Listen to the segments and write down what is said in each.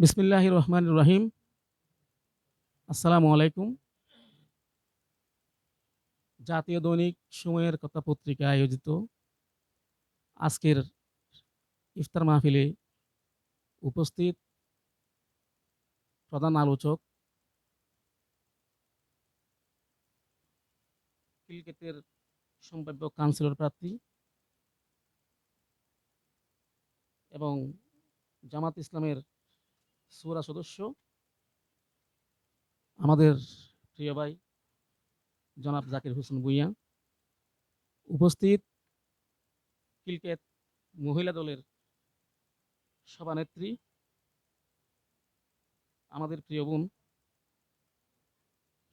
বিসমিল্লাহ রহমান রহিম আসসালামু আলাইকুম জাতীয় দৈনিক সময়ের কথা পত্রিকা আয়োজিত আজকের ইফতার মাহফিলে উপস্থিত প্রধান আলোচক ক্রিকেটের সম্ভাব্য কাউন্সিলর প্রার্থী এবং জামাত ইসলামের সুরা সদস্য। আমাদের প্রিয় ভাই, জনাব জাকির হোসেন ভুইয়া। উপস্থিত ক্রিকেট মহিলা দলের সভানেত্রী, আমাদের প্রিয় বোন,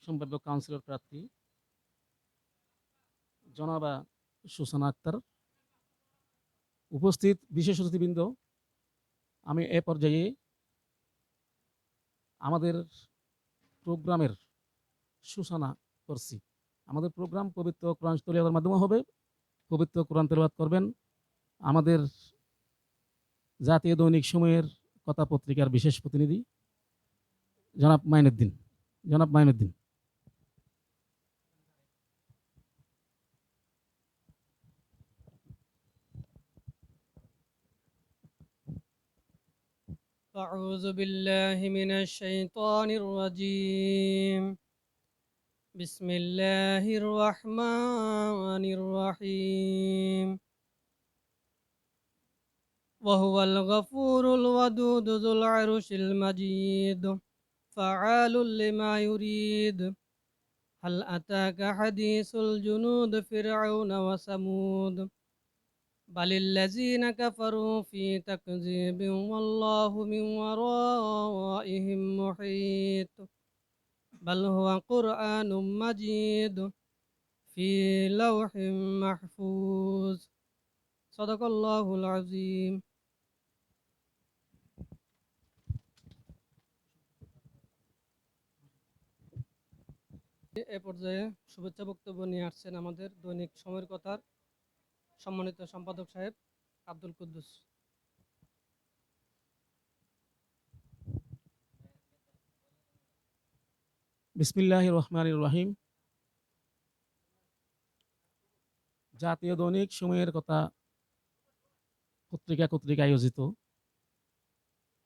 সম্ভাব্য কাউন্সিলর প্রার্থী, জনাবা সুসানা আক্তার। উপস্থিত বিশেষ অতিথিবৃন্দ, আমি এ পর্যায়ে আমাদের প্রোগ্রামের সূচনা করছি। আমাদের প্রোগ্রাম পবিত্র কোরআন তলিয়াদের মাধ্যমে হবে। পবিত্র কোরআন তেলবাদ করবেন। আমাদের জাতীয় দৈনিক সময়ের কথা পত্রিকার বিশেষ প্রতিনিধি জনাব মাইনুদ্দিন। জনাব মাইনুদ্দিন। أعوذ بالله من الشيطان الرجيم بسم الله الرحمن الرحيم وهو الغفور الودود ذو العرش المجيد فعال لما يريد هل أتاك حديث الجنود فرعون وثمود بل الذين كفروا في تكذيب والله من ورائهم محيط بل هو قرآن مجيد في لوح محفوظ صدق الله العظيم এ পর্যায়ে শুভেচ্ছা বক্তব্য নিয়ে আসছেন আমাদের দৈনিক সময়ের কথার সম্মানিত সম্পাদক সাহেব আব্দুল কুদ্দুস। বিসমিল্লাহ রহমান রহিম। জাতীয় দৈনিক সময়ের কথা পত্রিকা কর্তৃক আয়োজিত।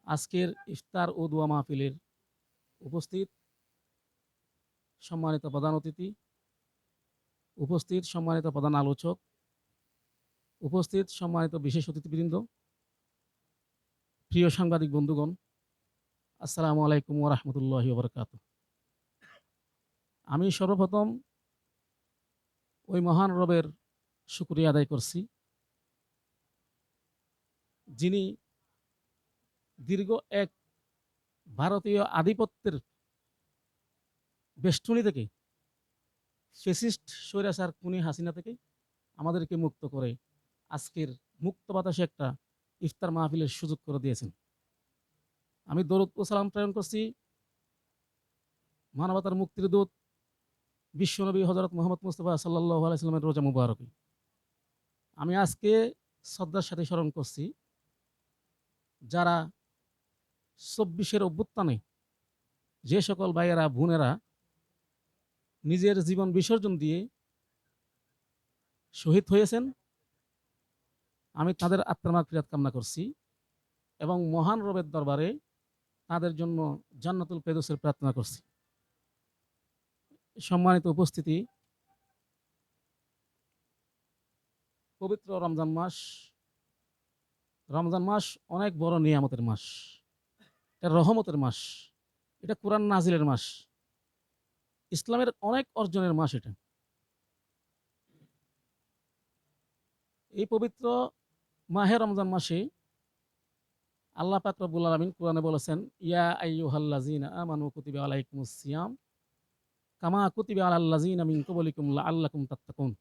আজকের ইফতার ও দোয়া মাহফিলের উপস্থিত সম্মানিত প্রধান অতিথি, উপস্থিত সম্মানিত প্রধান আলোচক উপস্থিত সম্মানিত বিশেষ অতিথিবৃন্দ, প্রিয় সাংবাদিক বন্ধুগণ, আসসালামু আলাইকুম ওরহমতুল্লাহ বরকাত আমি সর্বপ্রথম ওই মহান রবের শুক্রিয়া আদায় করছি, যিনি দীর্ঘ এক ভারতীয় আধিপত্যের বেষ্টনী থেকে, ফেসিস্ট স্বৈরাচার কুনি হাসিনা থেকে আমাদেরকে মুক্ত করে আজকের মুক্ত বাতাসে একটা ইফতার মাহফিলের সুযোগ করে দিয়েছেন। আমি দরুদ সালাম প্রেরণ করছি মানবতার মুক্তির দূত, বিশ্বনবী হজরত মোহাম্মদ মুস্তফা সাল্লাহ আলাইস্লামের রোজা মুবারকে আমি আজকে শ্রদ্ধার সাথে স্মরণ করছি, যারা চব্বিশের অভ্যুত্থানে যে সকল ভাইয়েরা, বোনেরা নিজের জীবন বিসর্জন দিয়ে শহীদ হয়েছেন আমি তাদের আত্মার ফিরাত কামনা করছি এবং মহান রবের দরবারে তাদের জন্য জান্নাতুল পেদোসের প্রার্থনা করছি। সম্মানিত উপস্থিতি, পবিত্র রমজান মাস। রমজান মাস অনেক বড় নিয়ামতের মাস। এটা রহমতের মাস। এটা কোরআন নাজিলের মাস। ইসলামের অনেক অর্জনের মাস এটা। এই পবিত্র মাহে রমজান মাসে আল্লাহ পাক রব্বুল আলামিন কোরআনে বলেছেন, ইয়া আইয়ুহাল্লাযিনা আমানু কুতিবা আলাইকুমুস সিয়াম কামা কুতিবা আলাল্লাযিনা মিন ক্বাবলিকুম লাআল্লাকুম তাত্তাকুন।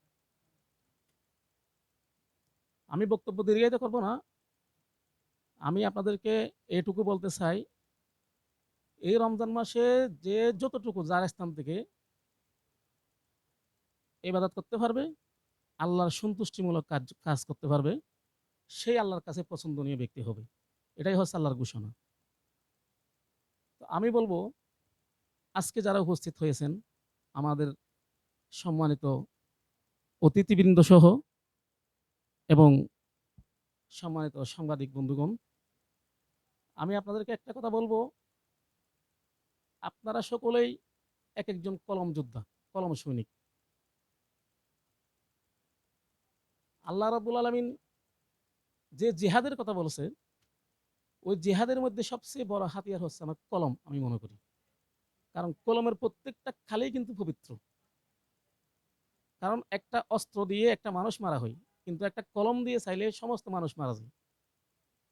আমি বক্তব্য দীর্ঘায়িত করব না। আমি আপনাদেরকে এটুকু বলতে চাই, এই রমজান মাসে যে যতটুকু যার স্থান থেকে ইবাদত করতে পারবে, আল্লাহর সন্তুষ্টিমূলক কাজ কাজ করতে পারবে সেই আল্লাহর কাছে পছন্দনীয় ব্যক্তি হবে। এটাই হচ্ছে আল্লাহর ঘোষণা। তো আমি বলব, আজকে যারা উপস্থিত হয়েছেন, আমাদের সম্মানিত অতিথিবৃন্দ সহ এবং সম্মানিত সাংবাদিক বন্ধুগণ, আমি আপনাদেরকে একটা কথা বলব। আপনারা সকলেই এক একজন কলম যোদ্ধা, কলম সৈনিক। আল্লাহ রাবুল আলমিন যে জেহাদের কথা বলছে, ওই জেহাদের মধ্যে সবচেয়ে বড় হাতিয়ার হচ্ছে আমার কলম, আমি মনে করি। কারণ কলমের প্রত্যেকটা খালেই কিন্তু পবিত্র। কারণ একটা অস্ত্র দিয়ে একটা মানুষ মারা হয়, কিন্তু একটা কলম দিয়ে চাইলে সমস্ত মানুষ মারা যায়,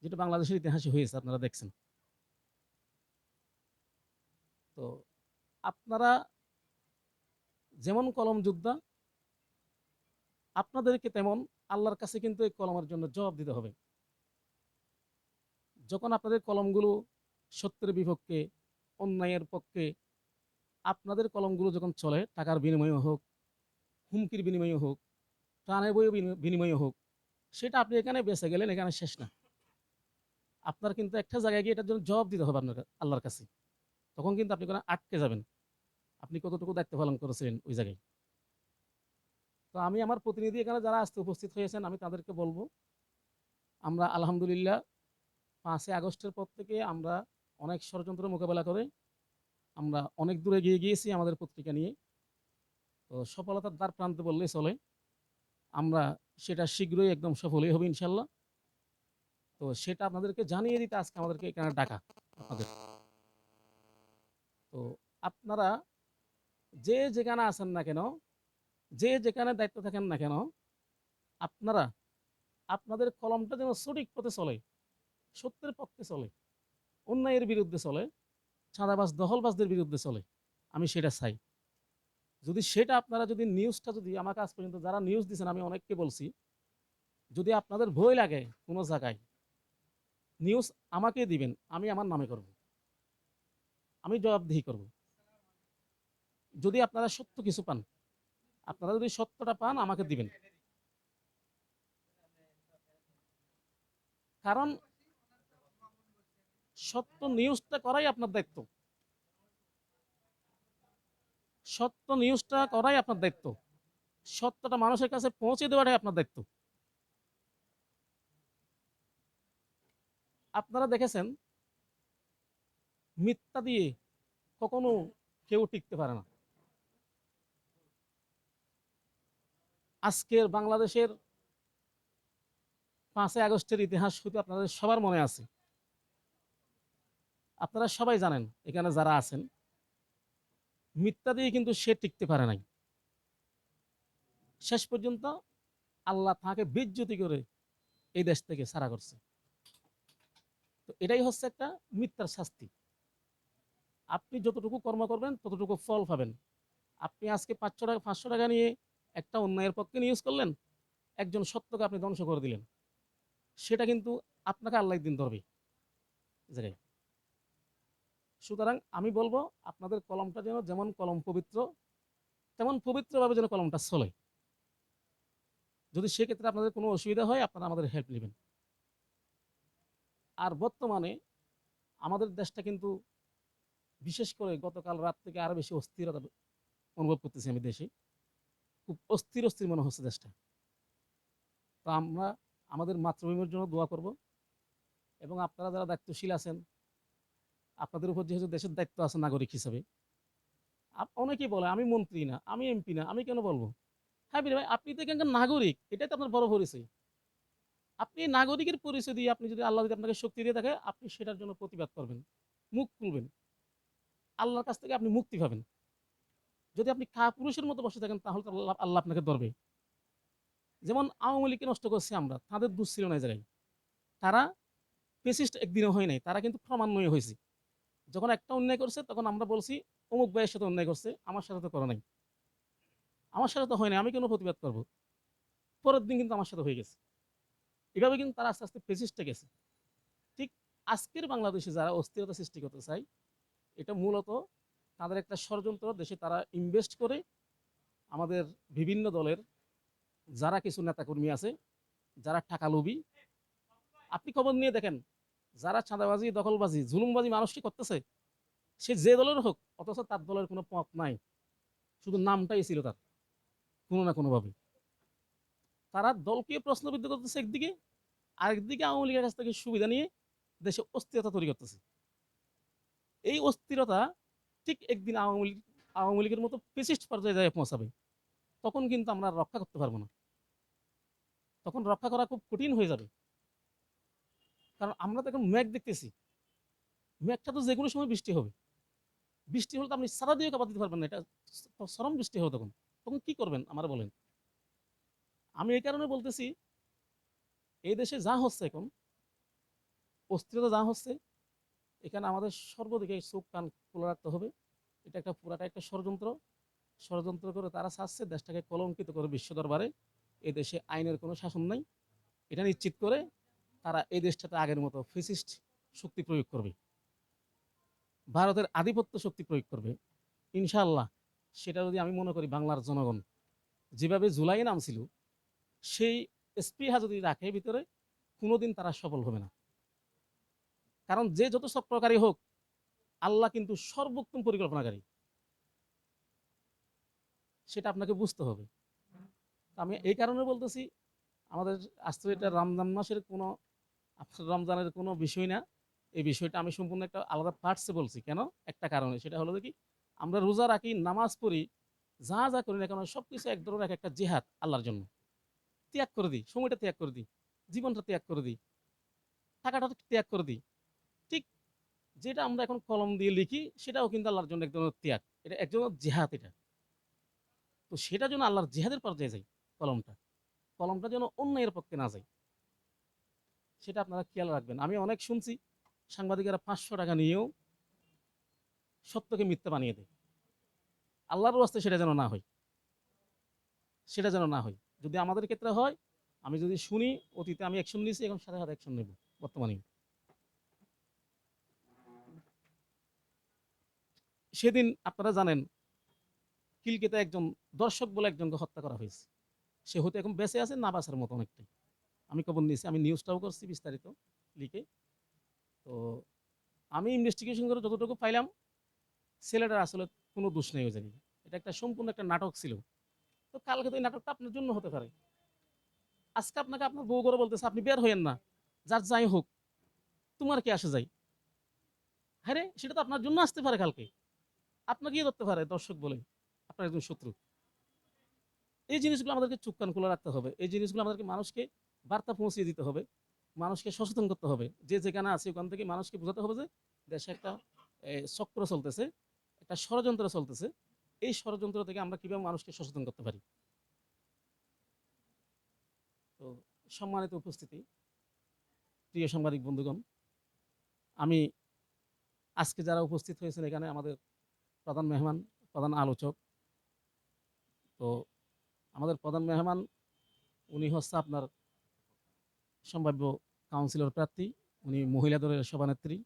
যেটা বাংলাদেশের ইতিহাসে হয়েছে, আপনারা দেখছেন। তো আপনারা যেমন কলম যোদ্ধা, আপনাদেরকে তেমন আল্লাহর কাছে কিন্তু এই কলমের জন্য জবাব দিতে হবে। যখন আপনাদের কলমগুলো সত্যের বিপক্ষে, অন্যায়ের পক্ষে, আপনাদের কলমগুলো যখন চলে, টাকার বিনিময়ে হোক, হুমকির বিনিময়ে হোক, প্রাণের বই বিনিময়ে হোক, সেটা আপনি এখানে বেঁচে গেলেন, এখানে শেষ না। আপনার কিন্তু একটা জায়গায় গিয়ে এটার জন্য জবাব দিতে হবে আপনার আল্লাহর কাছে। তখন কিন্তু আপনি কোনো আটকে যাবেন। আপনি কতটুকু দায়িত্ব পালন করেছিলেন ওই জায়গায়? তো আমি আমার প্রতিনিধি এখানে যারা আজকে উপস্থিত হয়েছেন, আমি তাদেরকে বলব, আমরা আলহামদুলিল্লাহ পাঁচই আগস্টের পর থেকে আমরা অনেক ষড়যন্ত্র মোকাবেলা করে আমরা অনেক দূরে গিয়ে গিয়েছি আমাদের পত্রিকা নিয়ে। তো সফলতার দ্বার প্রান্তে বললেই চলে। আমরা সেটা শীঘ্রই একদম সফলই হবে ইনশাল্লাহ তো সেটা আপনাদেরকে জানিয়ে দিতে আজকে আমাদেরকে এখানে ডাকা আপনাদের তো আপনারা যে যেখানে আছেন না কেন যে যেখানে দায়িত্ব থাকেন না কেন, আপনারা, আপনাদের কলমটা যেন সঠিক পথে চলে, সত্যের পক্ষে চলে, অন্যায়ের বিরুদ্ধে চলে, চাঁদাবাজ, দখলবাজদের বিরুদ্ধে চলে, আমি সেটা চাই। যদি সেটা আপনারা যদি নিউজটা যদি আমাকে আজ পর্যন্ত যারা নিউজ দিচ্ছেন আমি অনেককে বলছি, যদি আপনাদের ভয় লাগে কোনো জায়গায় নিউজ আমাকে দিবেন, আমি আমার নামে করব। আমি জবাবদিহি করব। যদি আপনারা সত্য কিছু পান আপনারা যদি সত্যটা পান, আমাকে দিবেন। কারণ সত্য নিউজটা করাই আপনার দায়িত্ব। সত্য নিউজটা করাই আপনার দায়িত্ব। সত্যটা মানুষের কাছে পৌঁছে দেওয়াটাই আপনার দায়িত্ব। আপনারা দেখেছেন, মিথ্যা দিয়ে কখনো কেউ টিকতে পারে না। আজকের বাংলাদেশের পাঁচই আগস্টের ইতিহাস শুধু আপনাদের সবার মনে আছে। আপনারা সবাই জানেন এখানে যারা আছেন, মিথ্যা দিয়ে কিন্তু সে টিকতে পারে নাই। শেষ পর্যন্ত আল্লাহ তাকে বিজ্যুতি করে এই দেশ থেকে সারা করছে। তো এটাই হচ্ছে একটা মিথ্যার শাস্তি। আপনি যতটুকু কর্ম করবেন, ততটুকু ফল পাবেন। আপনি আজকে পাঁচশো টাকা পাঁচশো টাকা নিয়ে একটা অন্যায়ের পক্ষে নিউজ করলেন, একজন সত্যকে আপনি ধ্বংস করে দিলেন। সেটা কিন্তু আপনাকে আল্লাহ দিন ধরবে জায়গায়। সুতরাং আমি বলব, আপনাদের কলমটা যেন যেমন কলম পবিত্র, তেমন পবিত্রভাবে যেন কলমটা চলে। যদি সেক্ষেত্রে আপনাদের কোনো অসুবিধা হয়, আপনারা আমাদের হেল্প নেবেন। আর বর্তমানে আমাদের দেশটা কিন্তু বিশেষ করে গতকাল রাত থেকে আরও বেশি অস্থিরতা অনুভব করতেছি আমি দেশে। খুব অস্থির অস্থির মনে হচ্ছে দেশটা। তো আমরা আমাদের মাতৃভূমির জন্য দোয়া করব এবং আপনারা যারা দায়িত্বশীল আছেন, আপনাদের উপর যেহেতু দেশের দায়িত্ব আছে নাগরিক হিসাবে অনেকেই বলে, আমি মন্ত্রী না, আমি এমপি না, আমি কেন বলব? হ্যাঁ বীর ভাই, আপনি তো এখানকার নাগরিক, এটাই তো আপনার বড় পরিচয়। আপনি নাগরিকের পরিচয় দিয়ে আপনি যদি আল্লাহ যদি আপনাকে শক্তি দিয়ে থাকে আপনি সেটার জন্য প্রতিবাদ করবেন, মুখ খুলবেন। আল্লাহর কাছ থেকে আপনি মুক্তি পাবেন। যদি আপনি কা পুরুষের মতো বসে থাকেন, তাহলে তো আল্লাহ আল্লাহ আপনাকে ধরবে। যেমন আওয়ামী লীগকে নষ্ট করছি আমরা, তাদের দোষ ছিল না জায়গায়। তারা পেসিস্ট একদিনও হয় নাই, তারা কিন্তু ক্রমান্বয়ে হয়েছে। যখন একটা অন্যায় করছে, তখন আমরা বলছি, অমুক ভাইয়ের সাথে অন্যায় করছে, আমার সাথে তো করে নাই। আমার সাথে তো হয় নাই, আমি কেন প্রতিবাদ করব? পরের দিন কিন্তু আমার সাথে হয়ে গেছে। এভাবে কিন্তু তারা আস্তে আস্তে পেসিস্টে গেছে। ঠিক আজকের বাংলাদেশে যারা অস্থিরতা সৃষ্টি করতে চায়, এটা মূলত তাদের একটা ষড়যন্ত্র দেশে তারা ইনভেস্ট করে আমাদের বিভিন্ন দলের যারা কিছু নেতাকর্মী আছে, যারা টাকা লোভী। আপনি খবর নিয়ে দেখেন, যারা চাঁদাবাজি, দখলবাজি, জুলুমবাজি মানুষকে করতেছে, সে যে দলের হোক, অথচ তার দলের কোনো পথ নাই। শুধু নামটাই ছিল তার, কোনো না কোনোভাবে। তারা দলকে প্রশ্নবিদ্ধ করতেছে একদিকে, আরেকদিকে আওয়ামী লীগের কাছ থেকে সুবিধা নিয়ে দেশে অস্থিরতা তৈরি করতেছে। এই অস্থিরতা ঠিক একদিন আওয়ামী লীগ, আওয়ামী লীগের মতো পেসিস্ট পর্যায়ে যায় পৌঁছাবে তখন কিন্তু আমরা রক্ষা করতে পারব না। তখন রক্ষা করা খুব কঠিন হয়ে যাবে। কারণ আমরা তো এখন মেঘ দেখতেছি। মেঘটা তো যে কোনো সময় বৃষ্টি হবে। বৃষ্টি হলে তো আপনি সারা দিয়ে কাপড় দিতে পারবেন না। এটা স- চরম বৃষ্টি হবে তখন। তখন কি করবেন আমার বলেন। আমি এই কারণে বলতেছি, এই দেশে যা হচ্ছে এখন, অস্থিরতা যা হচ্ছে এখানে আমাদের সর্বদিকে চোখ কান খোলা রাখতে হবে। এটা একটা পুরাটা একটা ষড়যন্ত্র। ষড়যন্ত্র করে তারা চাচ্ছে দেশটাকে কলঙ্কিত করে বিশ্ব দরবারে। এই দেশে আইনের কোনো শাসন নাই। এটা নিশ্চিত করে তারা এই দেশটাতে আগের মতো ফেসিস্ট শক্তি প্রয়োগ করবে। ভারতের আধিপত্য শক্তি প্রয়োগ করবে। ইনশাল্লাহ সেটা যদি আমি মনে করি বাংলার জনগণ, যেভাবে জুলাই নামছিল, সেই স্পৃহা যদি রাখে ভিতরে, কোনোদিন তারা সফল হবে না। কারণ যে যত চক্রকারী হোক, আল্লাহ কিন্তু সর্বোত্তম পরিকল্পনাকারী। সেটা আপনাকে বুঝতে হবে। আমি এই কারণে বলতেছি, আমাদের আস্তে এটা রমজান মাসের কোনো, রমজানের কোনো বিষয় না। এই বিষয়টা আমি সম্পূর্ণ একটা আলাদা পার্টসে বলছি। কেন? একটা কারণে। সেটা হলো কি, আমরা রোজা রাখি, নামাজ পড়ি, যা যা করি না কেন সব কিছু এক ধরনের এক একটা জেহাদ আল্লাহর জন্য। ত্যাগ করে দিই, সময়টা ত্যাগ করে দিই, জীবনটা ত্যাগ করে দিই, টাকাটা ত্যাগ করে দিই। ঠিক যেটা আমরা এখন কলম দিয়ে লিখি, সেটাও কিন্তু আল্লাহর জন্য এক ধরনের ত্যাগ এটা এক ধরনের জেহাদ এটা। তো সেটা যেন আল্লাহর জেহাদের পর্যায়ে যায়, কলমটা। কলমটা যেন অন্যায়ের পক্ষে না যায়। সেটা আপনারা খেয়াল রাখবেন। আমি অনেক শুনছি, সাংবাদিকেরা পাঁচশো টাকা নিয়েও সত্যকে মিথ্যা বানিয়ে দেয়। আল্লাহর রাস্তায় সেটা যেন না হয়। সেটা যেন না হয়। যদি আমাদের ক্ষেত্রে হয়, আমি যদি শুনি, অতীতে আমি অ্যাকশন নিয়েছি, এখন সাথে সাথে অ্যাকশন নেব বর্তমানে সেদিন আপনারা জানেন কিলকেতে একজন দর্শক বলে একজনকে হত্যা করা হয়েছে। সে হতে এখন বেঁচে আছে, না বাঁচার মতো অনেকটাই। আমি খবর নিয়েছি, আমি নিউজটাও করছি বিস্তারিত লিখে। তো আমি ইনভেস্টিগেশন করে যতটুকু পাইলাম ছেলেটার আসলে কোনো দোষ নেই জানি এটা একটা সম্পূর্ণ একটা নাটক ছিল। তো কালকে তো এই নাটকটা আপনার জন্য হতে পারে। আজকে আপনাকে আপনার বউ করে বলতেছে, আপনি বের হইয়েন না। যার যাই হোক, তোমার কি আসে যাই? হ্যাঁ রে সেটা তো আপনার জন্য আসতে পারে কালকে। আপনাকে ধরতে পারে? দর্শক বলে। আপনার একজন শত্রু। এই জিনিসগুলো আমাদেরকে চুপ কান খোলা রাখতে হবে। এই জিনিসগুলো আমাদেরকে মানুষকে বার্তা পৌঁছিয়ে দিতে হবে। মানুষকে সচেতন করতে হবে। যে যেখানে আছে ওখান থেকে মানুষকে বোঝাতে হবে যে দেশে একটা চক্র চলতেছে, একটা ষড়যন্ত্র চলতেছে। এই ষড়যন্ত্র থেকে আমরা কীভাবে মানুষকে সচেতন করতে পারি? তো সম্মানিত উপস্থিতি, প্রিয় সাংবাদিক বন্ধুগণ, আমি আজকে যারা উপস্থিত হয়েছেন এখানে আমাদের প্রধান মেহমান, প্রধান আলোচক। তো আমাদের প্রধান মেহমান, উনি হচ্ছে আপনার সম্ভাব্য কাউন্সিলর প্রার্থী, উনি মহিলা দলের সভানেত্রী।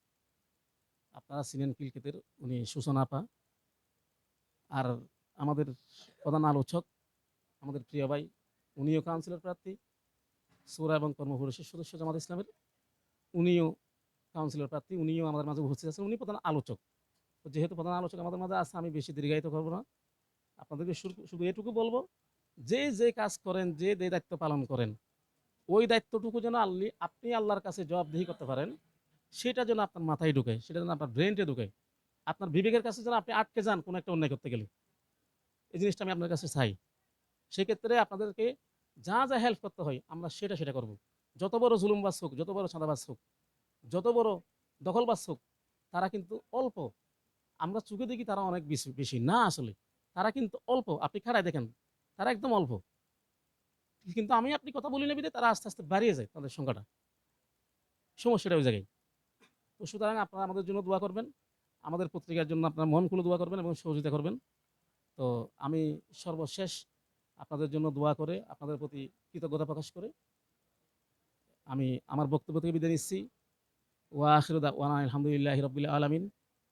আপনারা চিনেন কিলকেতের উনি সূচনা আপা। আর আমাদের প্রধান আলোচক, আমাদের প্রিয় ভাই, উনিও কাউন্সিলর প্রার্থী, সুরা এবং কর্মপরিষদ সদস্য জামাত ইসলামের। উনিও কাউন্সিলর প্রার্থী, উনিও আমাদের মাঝে উপস্থিত আছেন, উনি প্রধান আলোচক। তো যেহেতু প্রধান আলোচক আমাদের মাঝে আছে, আমি বেশি দীর্ঘায়িত করব না। আপনাদেরকে শুধু- এটুকু বলব, যে যে কাজ করেন, যে যে দায়িত্ব পালন করেন, ওই দায়িত্বটুকু যেন আল্লি, আপনি আল্লাহর কাছে জবাবদিহি করতে পারেন, সেটা যেন আপনার মাথায় ঢুকে, সেটা যেন আপনার ব্রেনটে ঢুকে, আপনার বিবেকের কাছে যেন আপনি আটকে যান কোনো একটা অন্যায় করতে গেলে। এই জিনিসটা আমি আপনার কাছে চাই। সেক্ষেত্রে আপনাদেরকে যা যা হেল্প করতে হয়, আমরা সেটা সেটা করব। যত বড় জুলুমবাজ হোক, যত বড় চাঁদাবাজ হোক, যত বড় দখলবাজ হোক, তারা কিন্তু অল্প আমরা চোখে দেখি তারা অনেক বেশি বেশি। না, আসলে। তারা কিন্তু অল্প। আপনি খাড়ায় দেখেন, তারা একদম অল্প। কিন্তু আমি আপনি কথা বলি নেবিতে তারা আস্তে আস্তে বাড়িয়ে যায় তাদের সংখ্যাটা। সমস্যাটা ওই জায়গায়। তো সুতরাং আপনারা আমাদের জন্য দোয়া করবেন। আমাদের পত্রিকার জন্য আপনার মন খুলে দোয়া করবেন এবং সহযোগিতা করবেন। তো আমি সর্বশেষ আপনাদের জন্য দোয়া করে, আপনাদের প্রতি কৃতজ্ঞতা প্রকাশ করে, আমি আমার বক্তব্য থেকে বিদায় নিচ্ছি। ওয়া আখিরুদা ওয়ানা আলহামদুলিল্লাহ রবিল আলমিন।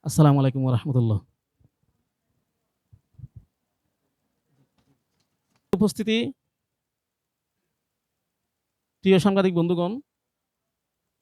আসসালামু আলাইকুম রহমতুল্লাহ উপস্থিতি। প্রিয় সাংবাদিক বন্ধুগণ